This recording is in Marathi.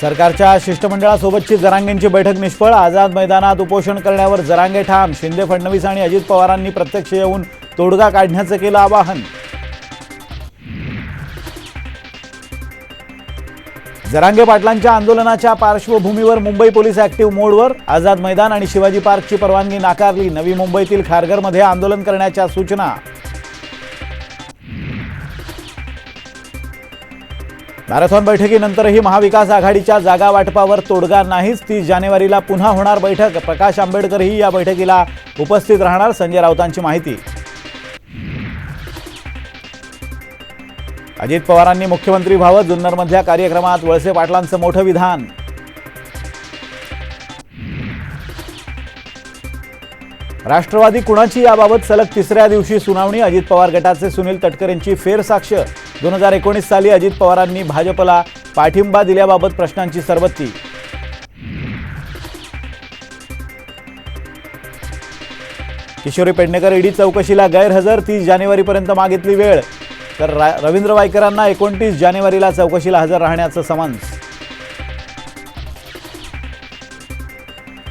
सरकारच्या शिष्टमंडळासोबतची जरांगेंची बैठक निष्फळ. आझाद मैदानात उपोषण करण्यावर जरांगे ठाम. शिंदे फडणवीस आणि अजित पवारांनी प्रत्यक्ष येऊन तोडगा काढण्याचं केलं आवाहन. जरांगे पाटलांच्या आंदोलनाच्या पार्श्वभूमीवर मुंबई पोलीस ऍक्टिव्ह मोडवर आझाद मैदान आणि शिवाजी पार्कची परवानगी नाकारली. नवी मुंबईतील खारघरमध्ये आंदोलन करण्याच्या सूचना. मॅरेथॉन बैठकीनंतरही महाविकास आघाडीच्या जागा वाटपावर तोडगा नाहीच. तीस जानेवारीला पुन्हा होणार बैठक. प्रकाश आंबेडकरही या बैठकीला उपस्थित राहणार संजय राऊतांची माहिती. अजित पवारांनी मुख्यमंत्री व्हावं जुन्नरमधल्या कार्यक्रमात वळसे पाटलांचं मोठं विधान. राष्ट्रवादी कुणाची याबाबत सलग तिसऱ्या दिवशी सुनावणी? अजित पवार गटाचे सुनील तटकरेंची फेरसाक्ष. दोन हजार एकोणीस साली अजित पवारांनी भाजपला पाठिंबा दिल्याबाबत प्रश्नांची सरबत्ती. किशोरी पेडणेकर ईडी चौकशीला गैरहजर तीस जानेवारीपर्यंत मागितली वेळ. तर रा- रवींद्र वायकरांना एकोणतीस जानेवारीला चौकशीला हजर राहण्याचं समन्स.